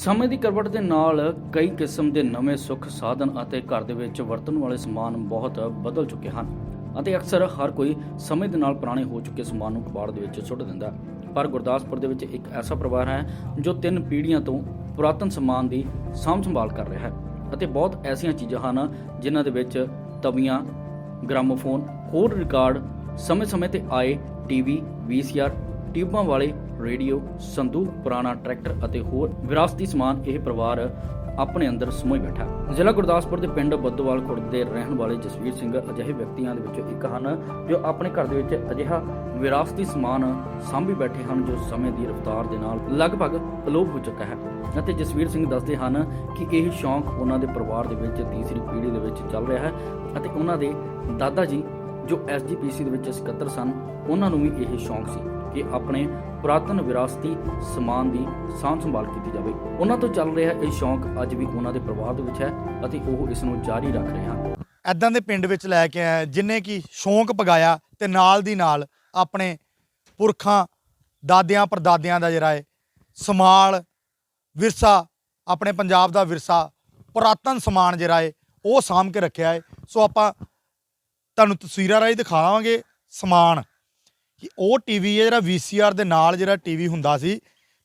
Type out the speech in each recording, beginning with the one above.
ਸਮੇਂ ਦੀ ਕਰਵਟ ਦੇ ਨਾਲ ਕਈ ਕਿਸਮ ਦੇ ਨਵੇਂ ਸੁੱਖ ਸਾਧਨ ਅਤੇ ਘਰ ਦੇ ਵਿੱਚ ਵਰਤਣ ਵਾਲੇ ਸਮਾਨ ਬਹੁਤ ਬਦਲ ਚੁੱਕੇ ਹਨ ਅਤੇ ਅਕਸਰ ਹਰ ਕੋਈ ਸਮੇਂ ਦੇ ਨਾਲ ਪੁਰਾਣੇ ਹੋ ਚੁੱਕੇ ਸਮਾਨ ਨੂੰ ਕਬਾੜ ਦੇ ਵਿੱਚ ਸੁੱਟ ਦਿੰਦਾ ਪਰ ਗੁਰਦਾਸਪੁਰ ਦੇ ਵਿੱਚ ਇੱਕ ਐਸਾ ਪਰਿਵਾਰ ਹੈ ਜੋ ਤਿੰਨ ਪੀੜ੍ਹੀਆਂ ਤੋਂ ਪੁਰਾਤਨ ਸਮਾਨ ਦੀ ਸਾਂਭ ਸੰਭਾਲ ਕਰ ਰਿਹਾ ਹੈ ਅਤੇ ਬਹੁਤ ਐਸੀਆਂ ਚੀਜ਼ਾਂ ਹਨ ਜਿਨ੍ਹਾਂ ਦੇ ਵਿੱਚ ਤਵੀਆਂ, ਗ੍ਰਾਮੋਫੋਨ, ਹੋਰ ਰਿਕਾਰਡ, ਸਮੇਂ-ਸਮੇਂ ਤੇ ਆਏ ਟੀਵੀ, ਵੀਸੀਆਰ ਟਿਊਬਾਂ ਵਾਲੇ ਰੇਡੀਓ, ਸੰਦੂਕ, ਪੁਰਾਣਾ ਟਰੈਕਟਰ ਅਤੇ ਹੋਰ ਵਿਰਾਸਤੀ ਸਮਾਨ ਇਹ ਪਰਿਵਾਰ ਆਪਣੇ ਅੰਦਰ ਸਮੋਈ ਬੈਠਾ ਜ਼ਿਲ੍ਹਾ ਗੁਰਦਾਸਪੁਰ ਦੇ ਪਿੰਡ ਬੱਦੋਵਾਲ ਖੁਰਦ ਦੇ ਰਹਿਣ ਵਾਲੇ ਜਸਵੀਰ ਸਿੰਘ ਅਜਿਹੇ ਵਿਅਕਤੀਆਂ ਦੇ ਵਿੱਚੋਂ ਇੱਕ ਹਨ ਜੋ ਆਪਣੇ ਘਰ ਦੇ ਵਿੱਚ ਅਜਿਹਾ ਵਿਰਾਸਤੀ ਸਮਾਨ ਸਾਂਭੀ ਬੈਠੇ ਹਨ ਜੋ ਸਮੇਂ ਦੀ ਰਫ਼ਤਾਰ ਦੇ ਨਾਲ ਲਗਭਗ ਅਲੋਪ ਹੋ ਚੁੱਕਾ ਹੈ ਅਤੇ ਜਸਵੀਰ ਸਿੰਘ ਦੱਸਦੇ ਹਨ ਕਿ ਇਹ ਸ਼ੌਂਕ ਉਹਨਾਂ ਦੇ ਪਰਿਵਾਰ ਦੇ ਵਿੱਚ ਤੀਸਰੀ ਪੀੜ੍ਹੀ ਦੇ ਵਿੱਚ ਚੱਲ ਰਿਹਾ ਹੈ ਅਤੇ ਉਹਨਾਂ ਦੇ ਦਾਦਾ ਜੀ ਜੋ ਐਸਜੀਪੀਸੀ ਦੇ ਵਿੱਚ ਸਕੱਤਰ ਸਨ, ਉਹਨਾਂ ਨੂੰ ਵੀ ਇਹ ਸ਼ੌਂਕ ਸੀ ਕਿ ਆਪਣੇ ਪੁਰਾਤਨ ਵਿਰਾਸਤੀ ਸਮਾਨ ਦੀ ਸਾਂਭ ਸੰਭਾਲ ਕੀਤੀ ਜਾਵੇ। ਉਹਨਾਂ ਤੋਂ ਚੱਲ ਰਿਹਾ ਇਹ ਸ਼ੌਂਕ ਅੱਜ ਵੀ ਉਹਨਾਂ ਦੇ ਪਰਿਵਾਰ ਦੇ ਵਿੱਚ ਹੈ ਅਤੇ ਉਹ ਇਸ ਨੂੰ ਜਾਰੀ ਰੱਖ ਰਹੇ ਹਨ। ਐਦਾਂ ਦੇ ਪਿੰਡ ਵਿੱਚ ਲੈ ਕੇ ਆਇਆ, ਜਿਨੇ ਕਿ ਸ਼ੌਂਕ ਪਗਾਇਆ ਤੇ ਨਾਲ ਦੀ ਨਾਲ ਆਪਣੇ ਪੁਰਖਾਂ, ਦਾਦਿਆਂ, ਪਰਦਾਦਿਆਂ ਦਾ ਜਿਹੜਾ ਹੈ ਸਮਾਲ ਵਿਰਸਾ, ਆਪਣੇ ਪੰਜਾਬ ਦਾ ਵਿਰਸਾ, ਪੁਰਾਤਨ ਸਮਾਨ ਜਿਹੜਾ ਹੈ ਉਹ ਸਾਂਭ ਕੇ ਰੱਖਿਆ ਹੈ। ਸੋ ਆਪਾਂ ਤੁਹਾਨੂੰ ਤਸਵੀਰਾਂ ਰਾਹੀਂ ਦਿਖਾਵਾਂਗੇ ਸਮਾਨ ਕਿ ਉਹ ਟੀਵੀ ਹੈ ਜਿਹੜਾ VCR ਦੇ ਨਾਲ ਜਿਹੜਾ ਟੀਵੀ ਹੁੰਦਾ ਸੀ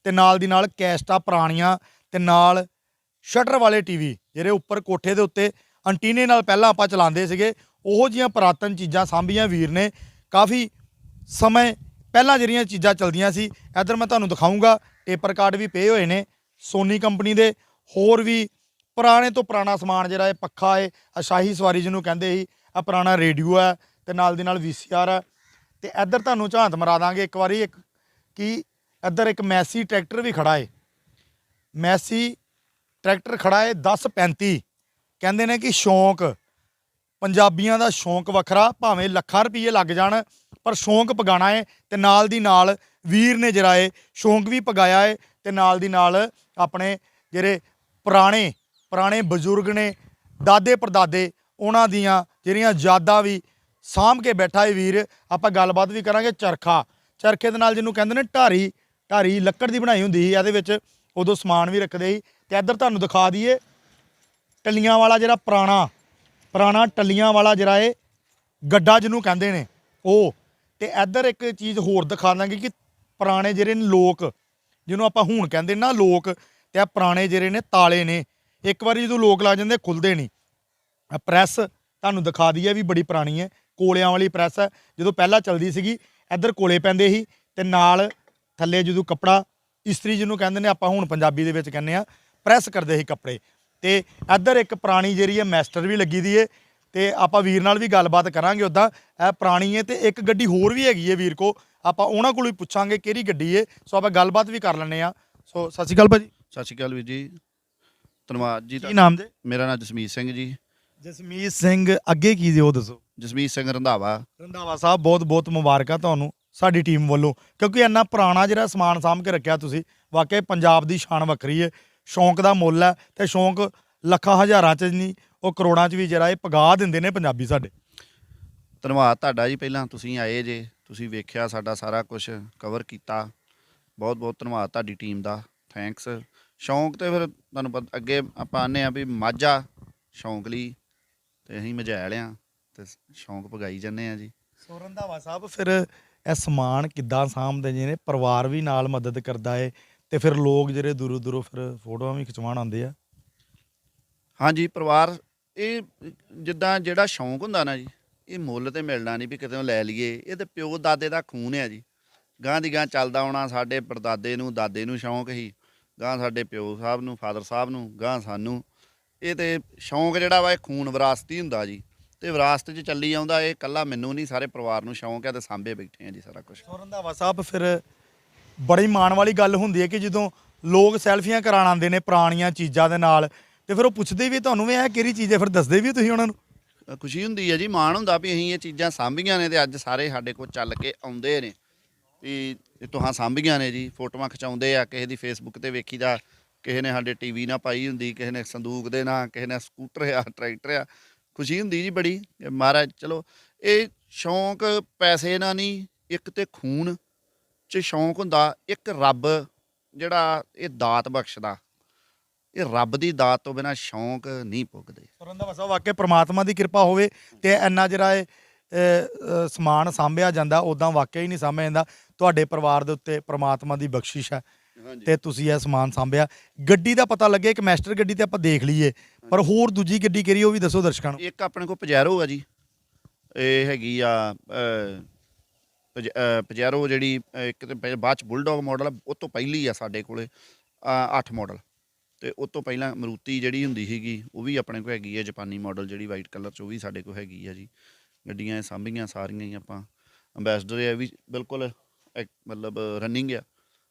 ਤੇ ਨਾਲ ਦੀ ਨਾਲ ਕੈਸਟਾਂ ਪੁਰਾਣੀਆਂ ਤੇ ਨਾਲ ਸ਼ਟਰ ਵਾਲੇ ਟੀਵੀ ਜਿਹੜੇ ਉੱਪਰ ਕੋਠੇ ਦੇ ਉੱਤੇ ਐਂਟੀਨੇ ਨਾਲ ਪਹਿਲਾਂ ਆਪਾਂ ਚਲਾਉਂਦੇ ਸੀਗੇ, ਉਹੋ ਜੀਆਂ ਪੁਰਾਤਨ ਚੀਜ਼ਾਂ ਸਾਂਭੀਆਂ ਵੀਰ ਨੇ। ਕਾਫੀ ਸਮੇਂ ਪਹਿਲਾਂ ਜਿਹੜੀਆਂ ਚੀਜ਼ਾਂ ਚਲਦੀਆਂ ਸੀ, ਇੱਧਰ ਮੈਂ ਤੁਹਾਨੂੰ ਦਿਖਾਉਂਗਾ ਟੇਪਰ ਕਾਰਡ ਵੀ ਪਏ ਹੋਏ ਨੇ ਸੋਨੀ ਕੰਪਨੀ ਦੇ, ਹੋਰ ਵੀ ਪੁਰਾਣੇ ਤੋਂ ਪੁਰਾਣਾ ਸਮਾਨ ਜਿਹੜਾ ਇਹ ਪੱਖਾ ਹੈ ਅਸ਼ਾਹੀ ਸਵਾਰੀ ਜਿਹਨੂੰ ਕਹਿੰਦੇ ਸੀ ਆ ਪੁਰਾਣਾ ਰੇਡੀਓ ਹੈ ਤੇ ਨਾਲ ਦੀ ਨਾਲ ਵੀਸੀਆਰ ਹੈ ਤੇ ਇੱਧਰ ਤੁਹਾਨੂੰ ਝਾਂਤ ਮਰਾ ਦਾਂਗੇ ਇੱਕ ਵਾਰੀ, ਇੱਕ ਕਿ ਇੱਧਰ ਇੱਕ ਮੈਸੀ ਟਰੈਕਟਰ ਵੀ ਖੜਾ ਏ। ਮੈਸੀ ਟਰੈਕਟਰ ਖੜਾ ਹੈ 1035 ਕਹਿੰਦੇ ਨੇ ਕਿ ਸ਼ੌਂਕ, ਪੰਜਾਬੀਆਂ ਦਾ ਸ਼ੌਂਕ ਵੱਖਰਾ, ਭਾਵੇਂ ਲੱਖਾਂ ਰੁਪਏ ਲੱਗ ਜਾਣ, ਪਰ ਸ਼ੌਂਕ ਪਗਾਣਾ ਏ ਤੇ ਨਾਲ ਦੀ ਨਾਲ ਵੀਰ ਨੇ ਜਿਹੜਾ ਹੈ ਸ਼ੌਂਕ ਵੀ ਪਗਾਇਆ ਏ ਤੇ ਨਾਲ ਦੀ ਨਾਲ ਆਪਣੇ ਜਿਹੜੇ ਪੁਰਾਣੇ ਪੁਰਾਣੇ ਬਜ਼ੁਰਗ ਨੇ ਦਾਦੇ ਪਰਦਾਦੇ ਉਹਨਾਂ ਦੀਆਂ ਜਿਹੜੀਆਂ ਯਾਦਾਂ ਵੀ ਸਾਂਭ ਕੇ ਬੈਠਾ ਹੈ ਵੀਰ, ਆਪਾਂ ਗੱਲਬਾਤ ਵੀ ਕਰਾਂਗੇ ਚਰਖਾ। ਚਰਖੇ ਦੇ ਨਾਲ ਜਿਹਨੂੰ ਕਹਿੰਦੇ ਨੇ ਢਾਰੀ ਢਾਰੀ ਲੱਕੜ ਦੀ ਬਣਾਈ ਹੁੰਦੀ ਸੀ, ਇਹਦੇ ਵਿੱਚ ਉਦੋਂ ਸਮਾਨ ਵੀ ਰੱਖਦੇ ਸੀ। ਤੇ ਇੱਧਰ ਤੁਹਾਨੂੰ ਦਿਖਾ ਦਈਏ, ਟੱਲੀਆਂ ਵਾਲਾ ਜਿਹੜਾ ਪੁਰਾਣਾ ਪੁਰਾਣਾ ਟੱਲੀਆਂ ਵਾਲਾ ਜਿਹੜਾ ਇਹ ਗੱਡਾ ਜਿਹਨੂੰ ਕਹਿੰਦੇ ਨੇ, ਉਹ। ਤੇ ਇੱਧਰ ਇੱਕ ਚੀਜ਼ ਹੋਰ ਦਿਖਾ ਦਾਂਗੇ ਕਿ ਪੁਰਾਣੇ ਜਿਹੜੇ ਨੇ ਲੋਕ, ਜਿਹਨੂੰ ਆਪਾਂ ਹੁਣ ਕਹਿੰਦੇ ਨਾ ਲੋਕ, ਤੇ ਆ ਪੁਰਾਣੇ ਜਿਹੜੇ ਨੇ ਤਾਲੇ ਨੇ, ਇੱਕ ਵਾਰੀ ਜਦੋਂ ਲੋਕ ਲੱਗ ਜਾਂਦੇ, ਖੁੱਲਦੇ ਨਹੀਂ। ਪ੍ਰੈਸ ਤੁਹਾਨੂੰ ਦਿਖਾ ਦਈਏ ਵੀ ਬੜੀ ਪੁਰਾਣੀ ਹੈ ਕੋਲਿਆਂ ਵਾਲੀ ਪ੍ਰੈਸ ਹੈ। ਜਦੋਂ ਪਹਿਲਾਂ ਚੱਲਦੀ ਸੀਗੀ ਇੱਧਰ ਕੋਲੇ ਪੈਂਦੇ ਸੀ ਤੇ ਨਾਲ ਥੱਲੇ ਜਦੋਂ ਕੱਪੜਾ ਇਸਤਰੀ ਜਿਹਨੂੰ ਕਹਿੰਦੇ ਨੇ ਆਪਾਂ ਹੁਣ ਪੰਜਾਬੀ ਦੇ ਵਿੱਚ ਕਹਿੰਦੇ ਆ ਪ੍ਰੈਸ ਕਰਦੇ ਸੀ ਕੱਪੜੇ। ਤੇ ਇੱਧਰ ਇੱਕ ਪੁਰਾਣੀ ਜਿਹੜੀ ਹੈ ਮੈਸਟਰ ਵੀ ਲੱਗੀ ਦੀ ਏ ਤੇ ਆਪਾਂ ਵੀਰ ਨਾਲ ਵੀ ਗੱਲਬਾਤ ਕਰਾਂਗੇ ਉਦਾਂ ਇਹ ਪੁਰਾਣੀ ਏ ਤੇ ਇੱਕ ਗੱਡੀ ਹੋਰ ਵੀ ਹੈਗੀ ਏ ਵੀਰ ਕੋ ਆਪਾਂ ਉਹਨਾਂ ਕੋਲੋਂ ਹੀ ਪੁੱਛਾਂਗੇ ਕਿਹੜੀ ਗੱਡੀ ਏ। ਸੋ ਆਪਾਂ ਗੱਲਬਾਤ ਵੀ ਕਰ ਲੈਂਦੇ ਆ ਸੋ ਸਤਿ ਸ਼੍ਰੀ ਅਕਾਲ ਭਾਜੀ। ਸਤਿ ਸ਼੍ਰੀ ਅਕਾਲ ਵੀਰ ਜੀ। ਧੰਨਵਾਦ ਜੀ ਕੀ। ਨਾਮ ਦੇ ਮੇਰਾ ਨਾਮ ਜਸਮੀਤ ਸਿੰਘ ਜੀ। ਜਸਮੀਤ ਸਿੰਘ ਅੱਗੇ ਕੀ ਉਹ ਦੱਸੋ? ਜਸਮੀਤ ਸਿੰਘ ਰੰਧਾਵਾ। ਰੰਧਾਵਾ ਸਾਹਿਬ ਬਹੁਤ ਬਹੁਤ ਮੁਬਾਰਕਾਂ ਤੁਹਾਨੂੰ ਸਾਡੀ ਟੀਮ ਵੱਲੋਂ। ਕਿਉਂਕਿ ਇੰਨਾ ਪੁਰਾਣਾ ਜਿਹੜਾ ਸਮਾਨ ਸਾਂਭ ਕੇ ਰੱਖਿਆ ਤੁਸੀਂ ਵਾਕਈ ਪੰਜਾਬ ਦੀ ਸ਼ਾਨ ਵੱਖਰੀ ਹੈ ਸ਼ੌਂਕ ਦਾ ਮੁੱਲ ਹੈ ਤੇ ਸ਼ੌਂਕ ਲੱਖਾਂ ਹਜ਼ਾਰਾਂ ਚ ਨਹੀਂ ਉਹ ਕਰੋੜਾਂ ਚ ਵੀ ਜਿਹੜਾ ਇਹ ਪਗਾ ਦਿੰਦੇ ਨੇ ਪੰਜਾਬੀ ਸਾਡੇ। ਧੰਨਵਾਦ ਤੁਹਾਡਾ ਜੀ ਪਹਿਲਾਂ ਤੁਸੀਂ ਆਏ ਜੇ ਤੁਸੀਂ ਵੇਖਿਆ ਸਾਡਾ ਸਾਰਾ ਕੁਝ ਕਵਰ ਕੀਤਾ। ਬਹੁਤ ਬਹੁਤ ਧੰਨਵਾਦ ਤੁਹਾਡੀ ਟੀਮ ਦਾ ਥੈਂਕਸ ਸ਼ੌਂਕ ਤੇ ਫਿਰ ਤੁਹਾਨੂੰ ਪਤਾ ਅੱਗੇ ਆਪਾਂ ਆਨੇ ਆ ਵੀ ਮਾਝਾ ਸ਼ੌਂਕ ਲਈ ਤੇ ਅਸੀਂ ਮਝੈਲ ਆ ਤੇ ਸ਼ੌਂਕ ਪਗਾਈ ਜਾਂਦੇ ਆ ਜੀ। ਸੋ ਰੰਧਾਵਾ ਸਾਹਿਬ ਫਿਰ ਇਹ ਸਮਾਨ ਕਿੱਦਾਂ ਸਾਂਭਦੇ ਜੀ ਨੇ? ਪਰਿਵਾਰ ਵੀ ਨਾਲ ਮਦਦ ਕਰਦਾ ਏ ਤੇ ਫਿਰ ਲੋਕ ਜਿਹੜੇ ਦੂਰੋਂ ਦੂਰੋਂ ਫਿਰ ਫੋਟੋਆਂ ਵੀ ਖਿਚਵਾਉਣ ਆਉਂਦੇ ਆ? ਹਾਂਜੀ ਪਰਿਵਾਰ ਇਹ ਜਿੱਦਾਂ ਜਿਹੜਾ ਸ਼ੌਂਕ ਹੁੰਦਾ ਨਾ ਜੀ ਇਹ ਮੁੱਲ ਤੇ ਮਿਲਣਾ ਨਹੀਂ ਵੀ ਕਿਤੇ ਲੈ ਲਈਏ। ਇਹ ਤੇ ਪਿਓ ਦਾਦੇ ਦਾ ਖੂਨ ਹੈ ਜੀ। ਗਾਂ ਦੀ ਗਾਂ ਚੱਲਦਾ ਆਉਣਾ ਸਾਡੇ ਪਰਦਾਦੇ ਨੂੰ ਦਾਦੇ ਨੂੰ ਸ਼ੌਂਕ ਸੀ ਗਾਂ ਸਾਡੇ ਪਿਓ ਸਾਹਿਬ ਨੂੰ ਫਾਦਰ ਸਾਹਿਬ ਨੂੰ ਗਾਂ ਸਾਨੂੰ। ਇਹ ਤੇ ਸ਼ੌਂਕ ਜਿਹੜਾ ਵਾ ਇਹ ਖੂਨ ਵਿਰਾਸਤੀ ਹੁੰਦਾ ਜੀ। ਤੇ ਵਿਰਾਸਤ 'ਚ ਚੱਲੀ ਆਉਂਦਾ ਇਹ ਕੱਲਾ ਮੈਨੂੰ ਨਹੀਂ ਸਾਰੇ ਪਰਿਵਾਰ ਨੂੰ ਸ਼ੌਂਕ ਹੈ ਤੇ ਸਾਂਭੇ ਬੈਠੇ ਆ ਜੀ ਸਾਰਾ ਕੁਝ ਰੰਧਾਵਾ ਸਾਹਿਬ ਫਿਰ ਬੜੀ ਮਾਣ ਵਾਲੀ ਗੱਲ ਹੁੰਦੀ ਹੈ ਕਿ ਜਦੋਂ ਲੋਕ ਸੈਲਫੀਆਂ ਕਰਾਣ ਆਉਂਦੇ ਨੇ ਪੁਰਾਣੀਆਂ ਚੀਜ਼ਾਂ ਦੇ ਨਾਲ ਤੇ ਫਿਰ ਉਹ ਪੁੱਛਦੇ ਵੀ ਤੁਹਾਨੂੰ ਵੀ ਇਹ ਕਿਹੜੀ ਚੀਜ਼ ਹੈ ਫਿਰ ਦੱਸਦੇ ਵੀ ਤੁਸੀਂ ਉਹਨਾਂ ਨੂੰ। ਖੁਸ਼ੀ ਹੁੰਦੀ ਹੈ ਜੀ ਮਾਣ ਹੁੰਦਾ ਵੀ ਅਸੀਂ ਇਹ ਚੀਜ਼ਾਂ ਸਾਂਭੀਆਂ ਨੇ ਤੇ ਅੱਜ ਸਾਰੇ ਸਾਡੇ ਕੋਲ ਚੱਲ ਕੇ ਆਉਂਦੇ ਨੇ। ਵੀ ਇਹ ਤੁਹਾਂ ਸਾਂਭੀਆਂ ਨੇ ਜੀ ਫੋਟੋਆਂ ਖਿਚਾਉਂਦੇ ਆ ਕਿਸੇ ਦੀ ਫੇਸਬੁੱਕ ਤੇ ਵੇਖੀਦਾ ਕਿਸੇ ਨੇ ਸਾਡੇ ਟੀਵੀ ਨਾਲ ਪਾਈ ਹੁੰਦੀ, ਕਿਸੇ ਨੇ ਸੰਦੂਕ ਦੇ ਨਾਲ ਕਿਸੇ ਨੇ ਸਕੂਟਰ ਆ, ਟਰੈਕਟਰ ਆ, ਖੁਸ਼ੀ ਹੁੰਦੀ ਜੀ ਬੜੀ। ਮਹਾਰਾਜ, ਚਲੋ, ਇਹ ਸ਼ੌਂਕ ਪੈਸੇ ਨਾਲ ਨਹੀਂ, ਇੱਕ ਤੇ ਖੂਨ ਚ ਸ਼ੌਂਕ ਹੁੰਦਾ, ਇੱਕ ਰੱਬ ਜਿਹੜਾ ਇਹ ਦਾਤ ਬਖਸ਼ਦਾ। ਇਹ ਰੱਬ ਦੀ ਦਾਤ ਤੋਂ ਬਿਨਾ ਸ਼ੌਂਕ ਨਹੀਂ ਪੁੱਗਦੇ। ਰੰਧਾਵਾ ਸਾਹਿਬ ਵਾਕਿਆ ਪ੍ਰਮਾਤਮਾ ਦੀ ਕਿਰਪਾ ਹੋਵੇ ਤੇ ਇੰਨਾ ਜਿਹੜਾ ਇਹ ਸਮਾਨ ਸਾਂਭਿਆ ਜਾਂਦਾ ਉਦਾਂ ਵਾਕਿਆ ਹੀ ਨਹੀਂ ਸਾਂਭਿਆ ਜਾਂਦਾ। ਤੁਹਾਡੇ ਪਰਿਵਾਰ ਦੇ ਉੱਤੇ ਪ੍ਰਮਾਤਮਾ ਦੀ ਬਖਸ਼ਿਸ਼ ਹੈ। ਤੇ ਤੁਸੀਂ ਇਹ ਸਮਾਨ ਸਾਂਭਿਆ। ਗੱਡੀ ਦਾ ਪਤਾ ਲੱਗਿਆ ਇੱਕ ਮੈਸਟਰ ਗੱਡੀ ਤੇ ਆਪਾਂ ਦੇਖ ਲਈਏ ਪਰ ਹੋਰ ਦੂਜੀ ਗੱਡੀ ਕਿਹੜੀ ਉਹ ਵੀ ਦੱਸੋ ਦਰਸ਼ਕਾਂ ਨੂੰ। ਇੱਕ ਆਪਣੇ ਕੋਲ ਪਜੈਰੋ ਆ ਜੀ। ਇਹ ਹੈਗੀ ਆ ਪਜੈਰੋ ਜਿਹੜੀ ਇੱਕ ਤੇ ਬਾਅਦ ਚ ਬੁਲਡੌਗ ਮਾਡਲ ਉਹ ਤੋਂ ਪਹਿਲੀ ਆ ਸਾਡੇ ਕੋਲੇ 8 ਮਾਡਲ ਤੇ ਉਸ ਤੋਂ ਪਹਿਲਾਂ ਮਰੂਤੀ ਜਿਹੜੀ ਹੁੰਦੀ ਸੀਗੀ ਉਹ ਵੀ ਆਪਣੇ ਕੋਲ ਹੈਗੀ ਹੈ ਜਾਪਾਨੀ ਮਾਡਲ ਜਿਹੜੀ ਵਾਈਟ ਕਲਰ ਚ ਉਹ ਵੀ ਸਾਡੇ ਕੋਲ ਹੈਗੀ ਆ ਜੀ। ਗੱਡੀਆਂ ਇਹ ਸਾਂਭੀਆਂ ਸਾਰੀਆਂ ਹੀ ਆਪਾਂ। ਅੰਬੈਸਡਰ ਇਹ ਵੀ ਬਿਲਕੁਲ ਮਤਲਬ ਰਨਿੰਗ ਆ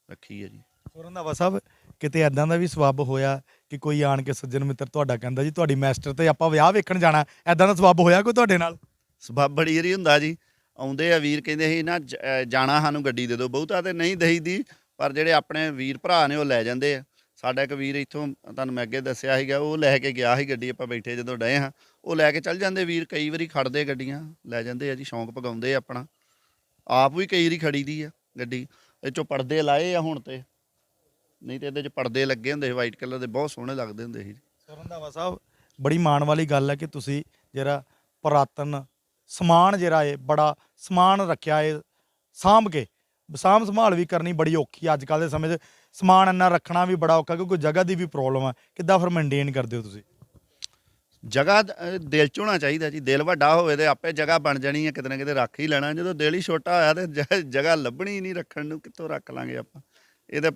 ਰੱਖੀ ਹੈ ਜੀ। ਰੰਧਾਵਾ ਸਾਹਿਬ, ਕਿਤੇ ਐਦਾਂ ਦਾ ਵੀ ਸਬੱਬ ਹੋਇਆ ਕਿ ਕੋਈ ਆਣ ਕੇ ਸੱਜਣ ਮਿੱਤਰ ਤੁਹਾਡਾ ਕਹਿੰਦਾ ਜੀ, ਤੁਹਾਡੀ ਮੈਸਟਰ ਤੇ ਆਪਾਂ ਵਿਆਹ ਵੇਖਣ ਜਾਣਾ ਐਦਾਂ ਦਾ ਸਬੱਬ ਹੋਇਆ ਕੋਈ ਤੁਹਾਡੇ ਨਾਲ? ਸਬੱਬ ਬੜੀ ਏਰੀ ਹੁੰਦਾ ਜੀ। ਆਉਂਦੇ ਆ ਵੀਰ, ਕਹਿੰਦੇ ਸੀ, ਨਾ, ਜ- ਅਹ, ਜਾਣਾ ਸਾਨੂੰ ਗੱਡੀ ਦੇ ਦਿਓ, ਬਹੁਤਾ ਤੇ ਨਹੀਂ ਦਈਦੀ, ਪਰ ਜਿਹੜੇ ਆਪਣੇ ਵੀਰ ਭਰਾ ਨੇ, ਉਹ ਲੈ ਜਾਂਦੇ ਆ। ਸਾਡਾ ਇੱਕ ਵੀਰ ਇੱਥੋਂ, ਤੁਹਾਨੂੰ ਮੈਂ ਅੱਗੇ ਦੱਸਿਆ ਸੀਗਾ, ਉਹ ਲੈ ਕੇ ਗਿਆ ਸੀ ਗੱਡੀ, ਆਪਾਂ ਬੈਠੇ ਜਦੋਂ ਡਏ ਹਾਂ। ਉਹ ਲੈ ਕੇ ਚੱਲ ਜਾਂਦੇ ਵੀਰ, ਕਈ ਵਾਰੀ ਖੜਦੇ ਗੱਡੀਆਂ, ਲੈ ਜਾਂਦੇ ਆ ਜੀ, ਸ਼ੌਂਕ ਪਗਾਉਂਦੇ ਆ ਆਪਣਾ। ਆਪ ਵੀ ਕਈ ਵਾਰੀ ਖੜੀ ਦੀ ਆ ਗੱਡੀ, ਇਹ ਚੋਂ ਪਰਦੇ ਲਾਏ ਆ ਹੁਣ ਤੇ। ਨਹੀਂ ਤੇ ਇਹਦੇ ਚ ਪਰਦੇ ਲੱਗੇ ਹੁੰਦੇ ਸੀ ਵਾਈਟ ਕਲਰ ਦੇ ਬਹੁਤ ਸੋਹਣੇ ਲੱਗਦੇ ਹੁੰਦੇ ਸੀ ਰੰਧਾਵਾ ਸਾਹਿਬ ਬੜੀ ਮਾਣ ਵਾਲੀ ਗੱਲ ਹੈ ਕਿ ਤੁਸੀਂ ਜਿਹੜਾ ਪੁਰਾਤਨ ਸਮਾਨ ਜਿਹੜਾ ਹੈ ਬੜਾ ਸਮਾਨ ਰੱਖਿਆ ਹੈ ਸਾਂਭ ਕੇ ਸਾਂਭ ਸੰਭਾਲ ਵੀ ਕਰਨੀ ਬੜੀ ਔਖੀ ਅੱਜ ਕੱਲ ਦੇ ਸਮੇਂ 'ਚ। ਸਮਾਨ ਇੰਨਾ ਰੱਖਣਾ ਵੀ ਬੜਾ ਔਖਾ ਕਿਉਂਕਿ ਜਗ੍ਹਾ ਦੀ ਵੀ ਪ੍ਰੋਬਲਮ ਹੈ ਕਿੱਦਾਂ ਫਿਰ ਮੇਨਟੇਨ ਕਰਦੇ ਹੋ ਤੁਸੀਂ? ਜਗ੍ਹਾ ਅਹ ਦਿਲ ਚ ਹੋਣਾ ਚਾਹੀਦਾ ਜੀ। ਦਿਲ ਵੱਡਾ ਹੋਵੇ ਤੇ ਆਪੇ ਜਗ੍ਹਾ ਬਣ ਜਾਣੀ ਹੈ ਕਿਤੇ ਨਾ ਕਿਤੇ ਰੱਖ ਹੀ ਲੈਣਾ। ਜਦੋਂ ਦਿਲ ਹੀ ਛੋਟਾ ਹੋਇਆ ਤੇ ਜ- ਜਗ੍ਹਾ ਲੱਭਣੀ ਨਹੀਂ ਰੱਖਣ ਨੂੰ ਕਿੱਥੋਂ ਰੱਖ ਲਾਂਗੇ ਆਪਾਂ? ਇਹ ਤੇ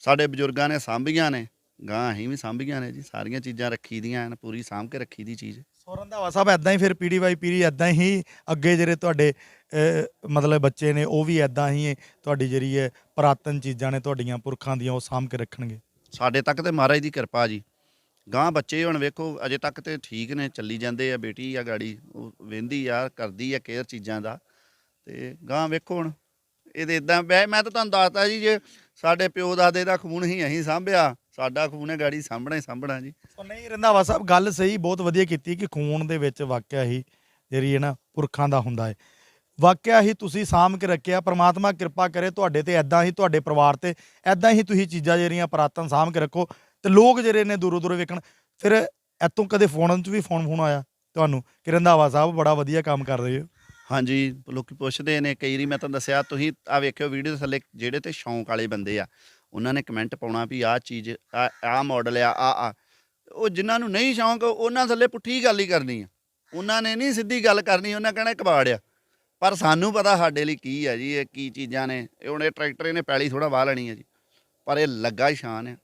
ਸਾਡੇ ਬਜ਼ੁਰਗਾਂ ਨੇ ਸਾਂਭੀਆਂ ਨੇ ਗਾਂ ਅਸੀਂ ਵੀ ਸਾਂਭੀਆਂ ਨੇ ਜੀ ਸਾਰੀਆਂ ਚੀਜ਼ਾਂ ਰੱਖੀ ਦੀਆਂ ਨੇ ਪੂਰੀ ਸਾਂਭ ਕੇ ਰੱਖੀ ਦੀ ਚੀਜ਼। ਸੋ ਰੰਧਾਵਾ ਸਾਹਿਬ ਐਦਾਂ ਹੀ ਫਿਰ ਪੀੜੀ ਬਾਈ ਪੀੜੀ ਐਦਾਂ ਹੀ ਅੱਗੇ ਜਿਹੜੇ ਤੁਹਾਡੇ ਮਤਲਬ ਬੱਚੇ ਨੇ ਉਹ ਵੀ ਐਦਾਂ ਹੀ ਤੁਹਾਡੀ ਜਿਹੜੀ ਹੈ ਪੁਰਾਤਨ ਚੀਜ਼ਾਂ ਨੇ ਤੁਹਾਡੀਆਂ ਪੁਰਖਾਂ ਦੀਆਂ ਉਹ ਸਾਂਭ ਕੇ ਰੱਖਣਗੇ। ਸਾਡੇ ਤੱਕ ਤੇ ਮਹਾਰਾਜ ਦੀ ਕਿਰਪਾ ਜੀ। ਗਾਂ ਬੱਚੇ ਹੁਣ ਵੇਖੋ ਅਜੇ ਤੱਕ ਤੇ ਠੀਕ ਨੇ ਚੱਲੀ ਜਾਂਦੇ ਆ ਬੇਟੀ ਆ ਗਾੜੀ ਉਹ ਵੇਂਦੀ ਆ ਕਰਦੀ ਆ ਕੇਅਰ ਚੀਜ਼ਾਂ ਦਾ। ਤੇ ਗਾਂ ਵੇਖੋ ਹੁਣ ਇਹਦੇ ਇਦਾਂ ਮੈਂ ਮੈਂ ਤਾਂ ਤੁਹਾਨੂੰ ਦੱਸਤਾ ਜੀ, ਜੇ ਸਾਡੇ ਪਿਓ ਦਾਦੇ ਦਾ ਖੂਨ ਹੀ ਅਸੀਂ ਸਾਂਭਿਆ, ਸਾਡਾ ਖੂਨ ਹੈ ਗਾੜੀ ਸਾਂਭਣਾ ਹੀ ਸਾਂਭਣਾ ਜੀ। ਸੋ ਨਹੀਂ ਰੰਧਾਵਾ ਸਾਹਿਬ, ਗੱਲ ਸਹੀ ਬਹੁਤ ਵਧੀਆ ਕੀਤੀ ਕਿ ਖੂਨ ਦੇ ਵਿੱਚ ਵਾਕਿਆ ਹੀ ਜਿਹੜੀ ਹੈ ਨਾ ਪੁਰਖਾਂ ਦਾ ਹੁੰਦਾ ਹੈ। ਵਾਕਿਆ ਹੀ ਤੁਸੀਂ ਸਾਂਭ ਕੇ ਰੱਖਿਆ, ਪ੍ਰਮਾਤਮਾ ਕਿਰਪਾ ਕਰੇ ਤੁਹਾਡੇ ਤੇ ਐਦਾਂ ਹੀ ਤੁਹਾਡੇ ਪਰਿਵਾਰ ਤੇ ਐਦਾਂ ਹੀ ਤੁਸੀਂ ਚੀਜ਼ਾਂ ਜਿਹੜੀਆਂ ਪੁਰਾਤਨ ਸਾਂਭ ਕੇ ਰੱਖੋ ਤੇ ਲੋਕ ਜਿਹੜੇ ਨੇ ਦੂਰੋਂ ਦੂਰੋਂ ਵੇਖਣ, ਫਿਰ ਐਤੋਂ ਕਦੇ ਫੋਨ 'ਚ ਵੀ ਫੋਨ ਫੋਨ ਆਇਆ ਤੁਹਾਨੂੰ ਕਿ ਰੰਧਾਵਾ ਸਾਹਿਬ ਬੜਾ ਵਧੀਆ ਕੰਮ ਕਰ ਰਹੇ ਹੋ? ਹਾਂਜੀ, ਲੋਕੀ ਪੁੱਛਦੇ ਨੇ, ਕਈ ਵਾਰੀ ਮੈਂ ਤੁਹਾਨੂੰ ਦੱਸਿਆ, ਤੁਸੀਂ ਆ ਵੇਖਿਓ ਵੀਡੀਓ ਥੱਲੇ, ਜਿਹੜੇ ਤੇ ਸ਼ੌਂਕ ਵਾਲੇ ਬੰਦੇ ਆ, ਉਹਨਾਂ ਨੇ ਕਮੈਂਟ ਪਾਉਣਾ ਵੀ ਆਹ ਚੀਜ਼ ਆ ਆਹ ਮਾਡਲ ਆ ਆ ਆ ਉਹ ਜਿਨ੍ਹਾਂ ਨੂੰ ਨਹੀਂ ਸ਼ੌਂਕ, ਉਹਨਾਂ ਥੱਲੇ ਪੁੱਠੀ ਗੱਲ ਹੀ ਕਰਨੀ ਆ। ਉਹਨਾਂ ਨੇ ਨਹੀਂ ਸਿੱਧੀ ਗੱਲ ਕਰਨੀ, ਉਹਨਾਂ ਕਹਿਣਾ ਕਬਾੜ ਆ। ਪਰ ਸਾਨੂੰ ਪਤਾ ਸਾਡੇ ਲਈ ਕੀ ਆ ਜੀ, ਇਹ ਕੀ ਚੀਜ਼ਾਂ ਨੇ। ਇਹ ਹੁਣ ਇਹ ਟਰੈਕਟਰ ਇਹਨੇ ਪੈਲੀ ਥੋੜਾ ਵਾਹ ਲੈਣੀ ਆ ਜੀ। ਪਰ ਇਹ ਲੱਗਾ ਹੀ ਸ਼ਾਨ ਆ।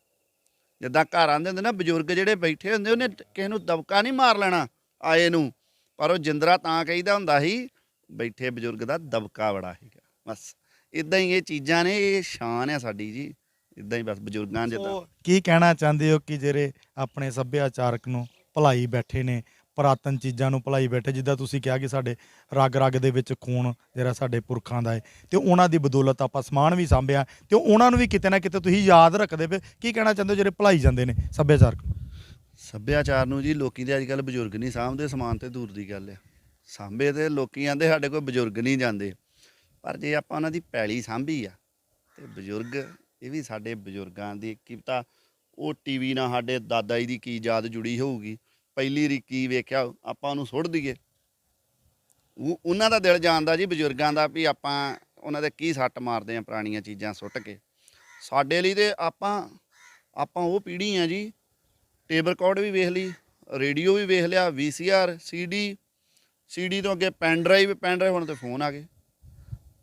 ਜਿੱਦਾਂ ਘਰ ਆਂਦੇ ਹੁੰਦੇ ਨਾ, ਬਜ਼ੁਰਗ ਜਿਹੜੇ ਬੈਠੇ ਹੁੰਦੇ, ਉਹਨੇ ਕਿਸੇ ਨੂੰ ਦਬਕਾ ਨਹੀਂ ਮਾਰ ਲੈਣਾ, ਆਏ ਨੂੰ। ਪਰ ਉਹ ਜਿੰਦਰਾ ਤਾਂ ਕਹੀਦਾ ਹੁੰਦਾ ਸੀ ਬੈਠੇ ਬਜ਼ੁਰਗ ਦਾ ਦਬਕਾ ਬੜਾ ਹੈਗਾ। ਬਸ ਇਦਾਂ ਹੀ ਇਹ ਚੀਜ਼ਾਂ ਨੇ ਇਹ ਸ਼ਾਨ ਆ ਸਾਡੀ ਜੀ। ਇਦਾਂ ਹੀ ਬਸ ਬਜ਼ੁਰਗਾਂ ਜਿੱਦਾਂ ਕੀ ਕਹਿਣਾ ਚਾਹੁੰਦੇ ਹੋ ਕਿ ਜਿਹੜੇ ਆਪਣੇ ਸੱਭਿਆਚਾਰਕ ਨੂੰ ਭੁਲਾਈ ਬੈਠੇ ਨੇ ਪੁਰਾਤਨ ਚੀਜ਼ਾਂ ਨੂੰ ਭੁਲਾਈ ਬੈਠੇ ਜਿੱਦਾਂ ਤੁਸੀਂ ਕਿਹਾ ਕਿ ਸਾਡੇ ਰਗ ਰਗ ਦੇ ਵਿੱਚ ਖੂਨ ਜਿਹੜਾ ਸਾਡੇ ਪੁਰਖਾਂ ਦਾ ਹੈ ਤੇ ਉਹਨਾਂ ਦੀ ਬਦੌਲਤ ਆਪਾਂ ਸਮਾਨ ਵੀ ਸਾਂਭਿਆ ਤੇ ਉਹਨਾਂ ਨੂੰ ਵੀ ਕਿਤੇ ਨਾ ਕਿਤੇ ਤੁਸੀਂ ਯਾਦ ਰੱਖਦੇ ਪਏ ਕੀ ਕਹਿਣਾ ਚਾਹੁੰਦੇ ਹੋ ਜਿਹੜੇ ਭੁਲਾਈ ਜਾਂਦੇ ਨੇ ਸੱਭਿਆਚਾਰਕ ਸੱਭਿਆਚਾਰ ਨੂੰ ਜੀ ਲੋਕੀ ਦੇ ਅੱਜ ਕੱਲ ਬਜ਼ੁਰਗ ਨਹੀਂ ਸਾਂਭਦੇ ਸਮਾਨ ਤੇ ਦੂਰ ਦੀ ਗੱਲ ਆ। ਸਾਂਭੇ ਤੇ ਲੋਕੀ ਆਂਦੇ ਸਾਡੇ ਕੋਲ ਬਜ਼ੁਰਗ ਨਹੀਂ ਜਾਂਦੇ। ਪਰ ਜੇ ਆਪਾਂ ਉਹਨਾਂ ਦੀ ਪੈਲੀ ਸਾਂਭੀ ਆ, ਤੇ ਬਜ਼ੁਰਗ, ਇਹ ਵੀ ਸਾਡੇ ਬਜ਼ੁਰਗਾਂ ਦੀ ਕੀ ਪਤਾ ਉਹ ਟੀਵੀ ਨਾਲ ਸਾਡੇ ਦਾਦਾ ਜੀ ਦੀ ਕੀ ਯਾਦ ਜੁੜੀ ਹੋਊਗੀ। ਪਹਿਲੀ ਰੀ ਕੀ ਵੇਖਿਆ, ਆਪਾਂ ਉਹਨੂੰ ਸੁੱਟ ਦਈਏ। ਉਹ ਉਹਨਾਂ ਦਾ ਦਿਲ ਜਾਣਦਾ ਜੀ ਬਜ਼ੁਰਗਾਂ ਦਾ ਵੀ ਆਪਾਂ ਉਹਨਾਂ ਦੇ ਕੀ ਸੱਟ ਮਾਰਦੇ ਆ ਪੁਰਾਣੀਆਂ ਚੀਜ਼ਾਂ ਸੁੱਟ ਕੇ। ਸਾਡੇ ਲਈ ਤੇ ਆਪਾਂ ਆਪਾਂ ਉਹ ਪੀੜ੍ਹੀ ਆ ਜੀ, ਟੇਬਲ ਰਿਕਾਰਡ ਵੀ ਵੇਖ ਲਈ, ਰੇਡੀਓ ਵੀ ਵੇਖ ਲਿਆ, ਵੀਸੀਆਰ, ਸੀਡੀ ਸੀਡੀ ਤੋਂ ਅੱਗੇ ਪੈਨ ਡਰਾਈਵ ਪੈਨ ਡਰਾਈਵ ਹੁਣ ਤੇ ਫੋਨ ਆ ਗਏ।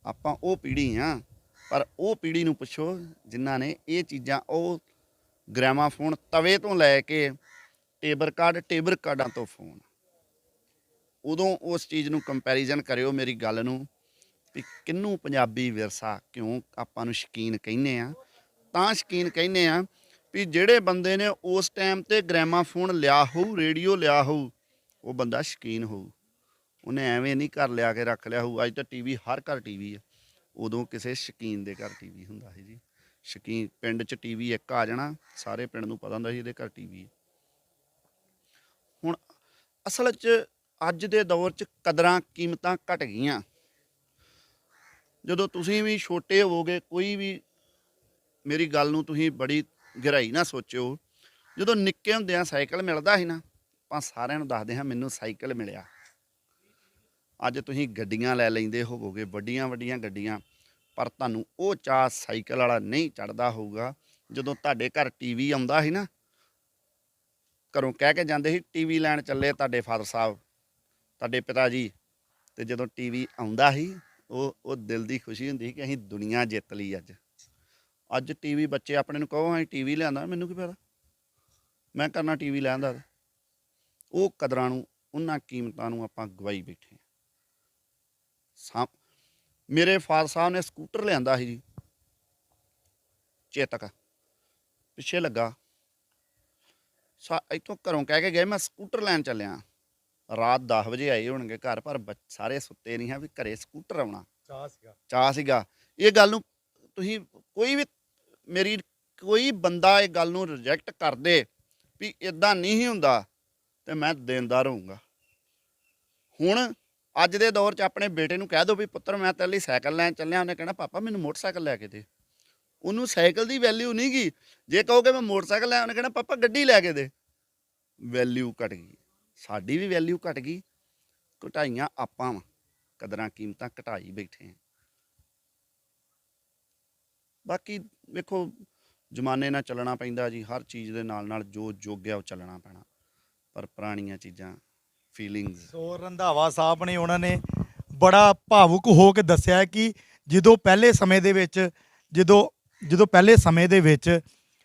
ਆਪਾਂ ਉਹ ਪੀੜ੍ਹੀ ਆ, ਪਰ ਉਹ ਪੀੜ੍ਹੀ ਨੂੰ ਪੁੱਛੋ ਜਿਨ੍ਹਾਂ ਨੇ ਇਹ ਚੀਜ਼ਾਂ ਉਹ ਗ੍ਰਾਮਾਫੋਨ ਤਵੇ ਤੋਂ ਲੈ ਕੇ ਟੇਬਰ ਕਾਰਡ ਟੇਬਰ ਕਾਰਡਾਂ ਤੋਂ ਫੋਨ ਉਦੋਂ ਉਸ ਚੀਜ਼ ਨੂੰ ਕੰਪੈਰੀਜ਼ਨ ਕਰਿਓ ਮੇਰੀ ਗੱਲ ਨੂੰ ਵੀ ਕਿੰਨੂੰ ਪੰਜਾਬੀ ਵਿਰਸਾ ਕਿਉਂ ਆਪਾਂ ਨੂੰ ਸ਼ਕੀਨ ਕਹਿੰਦੇ ਆ। ਤਾਂ ਸ਼ਕੀਨ ਕਹਿੰਦੇ ਆ ਵੀ ਜਿਹੜੇ ਬੰਦੇ ਨੇ ਉਸ ਟਾਈਮ ਤੇ ਗ੍ਰਾਮਾਫੋਨ ਲਿਆ ਹੋਊ ਰੇਡੀਓ ਲਿਆ ਹੋਊ, ਉਹ ਬੰਦਾ ਸ਼ਕੀਨ ਹੋਊ। ਉਹਨੇ ਐਵੇਂ ਨਹੀਂ ਘਰ ਲਿਆ ਕੇ ਰੱਖ ਲਿਆ ਹੋਊ। ਅੱਜ ਤਾਂ ਟੀਵੀ ਹਰ ਘਰ ਟੀਵੀ ਆ। ਉਦੋਂ ਕਿਸੇ ਸ਼ਕੀਨ ਦੇ ਘਰ ਟੀਵੀ ਹੁੰਦਾ ਸੀ ਜੀ। ਸ਼ਕੀਨ ਪਿੰਡ 'ਚ ਟੀਵੀ ਇੱਕ ਆ ਜਾਣਾ, ਸਾਰੇ ਪਿੰਡ ਨੂੰ ਪਤਾ ਹੁੰਦਾ ਸੀ ਇਹਦੇ ਘਰ ਟੀਵੀ ਹੁਣ ਅਸਲ 'ਚ ਅੱਜ ਦੇ ਦੌਰ 'ਚ ਕਦਰਾਂ ਕੀਮਤਾਂ ਘਟ ਗਈਆਂ। ਜਦੋਂ ਤੁਸੀਂ ਵੀ ਛੋਟੇ ਹੋਵੋਗੇ, ਕੋਈ ਵੀ ਮੇਰੀ ਗੱਲ ਨੂੰ ਤੁਸੀਂ ਬੜੀ ਗਹਿਰਾਈ ਨਾ ਸੋਚਿਓ। ਜਦੋਂ ਨਿੱਕੇ ਹੁੰਦਿਆਂ ਸਾਈਕਲ ਮਿਲਦਾ ਸੀ ਨਾ, ਆਪਾਂ ਸਾਰਿਆਂ ਨੂੰ ਦੱਸਦੇ ਹਾਂ, ਮੈਨੂੰ ਸਾਈਕਲ ਮਿਲਿਆ। ਅੱਜ ਤੁਸੀਂ ਗੱਡੀਆਂ ਲੈ ਲੈਂਦੇ ਹੋਵੋਗੇ, ਵੱਡੀਆਂ ਵੱਡੀਆਂ ਗੱਡੀਆਂ, ਪਰ ਤੁਹਾਨੂੰ ਉਹ ਚਾਹ ਸਾਈਕਲ ਵਾਲਾ ਨਹੀਂ ਚੜਦਾ ਹੋਊਗਾ, ਜਦੋਂ ਤੁਹਾਡੇ ਘਰ ਟੀਵੀ ਆਉਂਦਾ ਸੀ ਨਾ। ਘਰੋਂ ਕਹਿ ਕੇ ਜਾਂਦੇ ਸੀ ਟੀਵੀ ਲੈਣ ਚੱਲੇ ਤੁਹਾਡੇ ਫਾਦਰ ਸਾਹਿਬ, ਤੁਹਾਡੇ ਪਿਤਾ ਜੀ। ਤੇ ਜਦੋਂ ਟੀਵੀ ਆਉਂਦਾ ਸੀ, ਉਹ ਉਹ ਦਿਲ ਦੀ ਖੁਸ਼ੀ ਹੁੰਦੀ ਸੀ ਕਿ ਅਸੀਂ ਦੁਨੀਆ ਜਿੱਤ ਲਈ ਅੱਜ। ਅੱਜ ਟੀਵੀ ਬੱਚੇ ਆਪਣੇ ਨੂੰ ਕਹੋ, ਅਸੀਂ ਟੀਵੀ ਲਿਆਂਦਾ, ਮੈਨੂੰ ਕੀ ਪਤਾ। ਮੈਂ ਕਰਨਾ ਟੀਵੀ ਲੈਂਦਾ ਉਹ ਕਦਰਾਂ ਨੂੰ, ਉਹਨਾਂ ਕੀਮਤਾਂ ਨੂੰ ਆਪਾਂ ਗਵਾਈ ਬੈਠੇ ਮੇਰੇ ਫਾਦਰ ਸਾਹਿਬ ਨੇ ਸਕੂਟਰ ਲਿਆਂਦਾ ਸੀ ਜੀ। ਚੇਤਕ। ਪਿੱਛੇ ਲੱਗਾ। ਸਾ ਇੱਥੋਂ ਘਰੋਂ ਕਹਿ ਕੇ ਗਏ ਮੈਂ ਸਕੂਟਰ ਲੈਣ ਚੱਲਿਆ। ਰਾਤ 10 ਵਜੇ ਆਏ ਹੋਣਗੇ ਘਰ ਪਰ ਸਾਰੇ ਸੁੱਤੇ ਨਹੀਂ ਹੈ ਵੀ ਘਰੇ ਸਕੂਟਰ ਆਉਣਾ। ਚਾਹ ਸੀਗਾ। ਚਾਹ ਸੀਗਾ। ਇਹ ਗੱਲ ਨੂੰ ਤੁਸੀਂ ਕੋਈ ਵੀ ਮੇਰੀ ਕੋਈ ਬੰਦਾ ਇਹ ਗੱਲ ਨੂੰ ਰਿਜੈਕਟ ਕਰ ਦੇ ਵੀ ਇਦਾਂ ਨਹੀਂ ਹੁੰਦਾ ਤੇ ਮੈਂ ਦੇਣਦਾਰ ਹੋਊਂਗਾ ਹੁਣ ਅੱਜ ਦੇ ਦੌਰ 'ਚ ਆਪਣੇ ਬੇਟੇ ਨੂੰ ਕਹਿ ਦਿਓ ਵੀ ਪੁੱਤਰ, ਮੈਂ ਤੇਰੇ ਲਈ ਸਾਈਕਲ ਲੈਣ ਚੱਲਿਆ। ਉਹਨੇ ਕਹਿਣਾ, ਪਾਪਾ, ਮੈਨੂੰ ਮੋਟਰਸਾਈਕਲ ਲੈ ਕੇ ਦੇ। ਉਹਨੂੰ ਸਾਈਕਲ ਦੀ ਵੈਲਿਊ ਨਹੀਂ ਗੀ। ਜੇ ਕਹੋਗੇ ਮੈਂ ਮੋਟਰਸਾਈਕਲ ਲੈ, ਉਹਨੇ ਕਹਿਣਾ, ਪਾਪਾ, ਗੱਡੀ ਲੈ ਕੇ ਦੇ। ਵੈਲਿਊ ਘਟ ਗਈ। ਸਾਡੀ ਵੀ ਵੈਲਿਊ ਘਟ ਗਈ। ਘਟਾਈਆਂ ਆਪਾਂ ਵਾਂ। ਕਦਰਾਂ ਕੀਮਤਾਂ ਘਟਾਈ ਬੈਠੇ ਆ। ਬਾਕੀ ਵੇਖੋ, ਜ਼ਮਾਨੇ ਨਾਲ ਚੱਲਣਾ ਪੈਂਦਾ ਜੀ। ਹਰ ਚੀਜ਼ ਦੇ ਨਾਲ ਨਾਲ ਜੋ ਯੋਗ ਆ, ਉਹ ਚੱਲਣਾ ਪੈਣਾ। ਪਰ ਪੁਰਾਣੀਆਂ ਚੀਜ਼ਾਂ ਫੀਲਿੰਗਸ ਸੋ ਰੰਧਾਵਾ ਸਾਹਿਬ ਨੇ ਉਹਨਾਂ ਨੇ ਬੜਾ ਭਾਵੁਕ ਹੋ ਕੇ ਦੱਸਿਆ ਕਿ ਜਦੋਂ ਪਹਿਲੇ ਸਮੇਂ ਦੇ ਵਿੱਚ, ਜਦੋਂ ਜਦੋਂ ਪਹਿਲੇ ਸਮੇਂ ਦੇ ਵਿੱਚ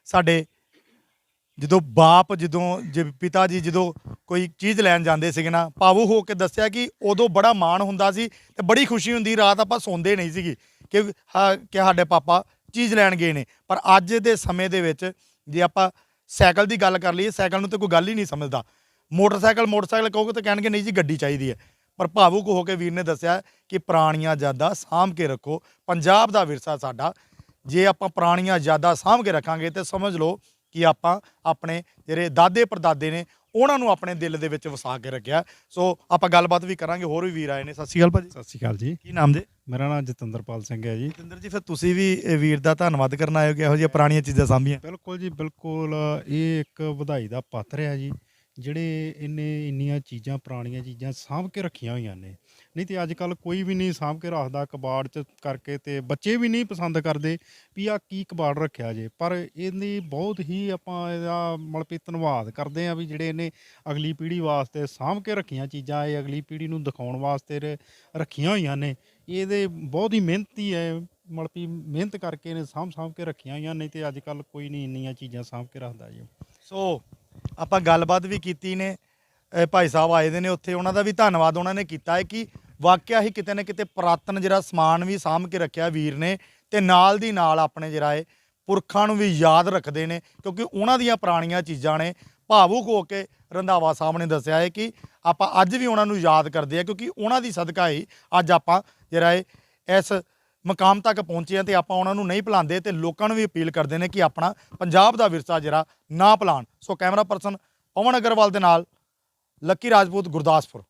ਸਾਡੇ ਜਦੋਂ ਬਾਪ, ਜਦੋਂ ਜੇ ਪਿਤਾ ਜੀ ਜਦੋਂ ਕੋਈ ਚੀਜ਼ ਲੈਣ ਜਾਂਦੇ ਸੀਗੇ ਨਾ, ਭਾਵੁਕ ਹੋ ਕੇ ਦੱਸਿਆ ਕਿ ਉਦੋਂ ਬੜਾ ਮਾਣ ਹੁੰਦਾ ਸੀ ਤੇ ਬੜੀ ਖੁਸ਼ੀ ਹੁੰਦੀ, ਰਾਤ ਆਪਾਂ ਸੌਂਦੇ ਨਹੀਂ ਸੀਗੇ ਕਿ ਹਾਂ, ਕਿ ਸਾਡੇ ਪਾਪਾ ਚੀਜ਼ ਲੈਣ ਗਏ ਨੇ। ਪਰ ਅੱਜ ਦੇ ਸਮੇਂ ਦੇ ਵਿੱਚ ਜੇ ਆਪਾਂ ਸਾਈਕਲ ਦੀ ਗੱਲ ਕਰ ਲਈਏ, ਸਾਈਕਲ ਨੂੰ ਤਾਂ ਕੋਈ ਗੱਲ ਹੀ ਨਹੀਂ ਸਮਝਦਾ। ਮੋਟਰਸਾਈਕਲ ਮੋਟਰਸਾਈਕਲ ਕਹੋਗੇ ਤਾਂ ਕਹਿਣਗੇ ਨਹੀਂ ਜੀ ਗੱਡੀ ਚਾਹੀਦੀ ਹੈ। ਪਰ ਭਾਵੁਕ ਹੋ ਕੇ ਵੀਰ ਨੇ ਦੱਸਿਆ ਕਿ ਪੁਰਾਣੀਆਂ ਯਾਦਾਂ ਸਾਂਭ ਕੇ ਰੱਖੋ। ਪੰਜਾਬ ਦਾ ਵਿਰਸਾ ਸਾਡਾ। ਜੇ ਆਪਾਂ ਪੁਰਾਣੀਆਂ ਯਾਦਾਂ ਸਾਂਭ ਕੇ ਰੱਖਾਂਗੇ ਤੇ ਸਮਝ ਲਓ ਕਿ ਆਪਾਂ ਆਪਣੇ ਜਿਹੜੇ ਦਾਦੇ ਪਰਦਾਦੇ ਨੇ ਉਹਨਾਂ ਨੂੰ ਆਪਣੇ ਦਿਲ ਦੇ ਵਿੱਚ ਵਸਾ ਕੇ ਰੱਖਿਆ। ਸੋ ਆਪਾਂ ਗੱਲਬਾਤ ਵੀ ਕਰਾਂਗੇ ਹੋਰ ਵੀ ਵੀਰ ਆਏ ਨੇ। ਸਤਿ ਸ਼੍ਰੀ ਅਕਾਲ ਭਾਜੀ। ਸਤਿ ਸ਼੍ਰੀ ਅਕਾਲ ਜੀ। ਕੀ ਨਾਮ ਦੇ ਮੇਰਾ ਨਾਮ ਜਤਿੰਦਰਪਾਲ ਸਿੰਘ ਹੈ ਜੀ। ਜਤਿੰਦਰ ਜੀ ਫਿਰ ਤੁਸੀਂ ਵੀ ਇਹ ਵੀਰ ਦਾ ਧੰਨਵਾਦ ਕਰਨ ਆਏ ਹੋ ਕਿ ਇਹੋ ਜਿਹੀਆਂ ਪੁਰਾਣੀਆਂ ਚੀਜ਼ਾਂ ਸਾਂਭੀਆਂ। ਬਿਲਕੁਲ ਜੀ ਬਿਲਕੁਲ। ਇਹ ਇੱਕ ਵਧਾਈ ਦਾ ਪਾਤਰ ਹੈ ਜੀ। ਜਿਹੜੇ ਇਹਨੇ ਇੰਨੀਆਂ ਚੀਜ਼ਾਂ, ਪੁਰਾਣੀਆਂ ਚੀਜ਼ਾਂ ਸਾਂਭ ਕੇ ਰੱਖੀਆਂ ਹੋਈਆਂ ਨੇ। ਨਹੀਂ ਤੇ ਅੱਜ ਕੱਲ ਕੋਈ ਵੀ ਨਹੀਂ ਸਾਂਭ ਕੇ ਰੱਖਦਾ ਕਬਾੜ ਚ ਕਰਕੇ ਤੇ ਬੱਚੇ ਵੀ ਨਹੀਂ ਪਸੰਦ ਕਰਦੇ ਵੀ ਆ ਕੀ ਕਬਾੜ ਰੱਖਿਆ ਜੇ। ਪਰ ਇਹਦੀ ਬਹੁਤ ਹੀ ਆਪਾਂ ਇਹਦਾ ਮਤਲਬ ਵੀ ਧੰਨਵਾਦ ਕਰਦੇ ਆ ਵੀ ਜਿਹੜੇ ਇਹਨੇ ਅਗਲੀ ਪੀੜ੍ਹੀ ਵਾਸਤੇ ਸਾਂਭ ਕੇ ਰੱਖੀਆਂ ਚੀਜ਼ਾਂ, ਇਹ ਅਗਲੀ ਪੀੜ੍ਹੀ ਨੂੰ ਦਿਖਾਉਣ ਵਾਸਤੇ ਰ- ਰੱਖੀਆਂ ਹੋਈਆਂ ਨੇ। ਇਹਦੇ ਬਹੁਤ ਹੀ ਮਿਹਨਤੀ ਹੈ, ਮਤਲਬ ਵੀ ਮਿਹਨਤ ਕਰਕੇ ਨੇ ਸਾਂਭ ਸਾਂਭ ਕੇ ਰੱਖੀਆਂ ਹੋਈਆਂ ਨਹੀਂ ਤੇ ਅੱਜ ਕੱਲ ਕੋਈ ਨਹੀਂ ਇੰਨੀਆਂ ਚੀਜ਼ਾਂ ਸਾਂਭ ਕੇ ਰੱਖਦਾ ਜੀ। ਸੋ ਆਪਾਂ ਗੱਲਬਾਤ ਵੀ ਕੀਤੀ ਨੇ ਭਾਈ ਸਾਹਿਬ ਆਏ ਦੇ ਨੇ ਉੱਥੇ, ਉਹਨਾਂ ਦਾ ਵੀ ਧੰਨਵਾਦ ਉਹਨਾਂ ਨੇ ਕੀਤਾ ਹੈ ਕਿ ਵਾਕਿਆ ਹੀ ਕਿਤੇ ਨਾ ਕਿਤੇ ਪੁਰਾਤਨ ਜਿਹੜਾ ਸਮਾਨ ਵੀ ਸਾਂਭ ਕੇ ਰੱਖਿਆ ਵੀਰ ਨੇ ਤੇ ਨਾਲ ਦੀ ਨਾਲ ਆਪਣੇ ਜਿਹੜਾ ਹੈ ਪੁਰਖਾਂ ਨੂੰ ਵੀ ਯਾਦ ਰੱਖਦੇ ਨੇ, ਕਿਉਂਕਿ ਉਹਨਾਂ ਦੀਆਂ ਪੁਰਾਣੀਆਂ ਚੀਜ਼ਾਂ ਨੇ, ਭਾਵੁਕ ਹੋ ਕੇ ਰੰਧਾਵਾ ਸਾਹਿਬ ਨੇ ਦੱਸਿਆ ਹੈ ਕਿ ਆਪਾਂ ਅੱਜ ਵੀ ਉਹਨਾਂ ਨੂੰ ਯਾਦ ਕਰਦੇ ਆ, ਕਿਉਂਕਿ ਉਹਨਾਂ ਦੀ ਸਦਕਾ ਹੀ ਅੱਜ ਆਪਾਂ ਜਿਹੜਾ ਹੈ ਇਸ ਮਕਾਮ ਤੱਕ ਪਹੁੰਚੇ ਆ ਤੇ ਆਪਾਂ ਉਹਨਾਂ ਨੂੰ ਨਹੀਂ ਭੁਲਾਉਂਦੇ ਤੇ ਲੋਕਾਂ ਨੂੰ ਵੀ ਅਪੀਲ ਕਰਦੇ ਨੇ ਕਿ ਆਪਣਾ ਪੰਜਾਬ ਦਾ ਵਿਰਸਾ ਜਿਹੜਾ ਨਾ ਭੁਲਾਣ ਸੋ ਕੈਮਰਾ ਪਰਸਨ ਪਵਨ ਅਗਰਵਾਲ ਦੇ ਨਾਲ ਲੱਕੀ ਰਾਜਪੂਤ ਗੁਰਦਾਸਪੁਰ।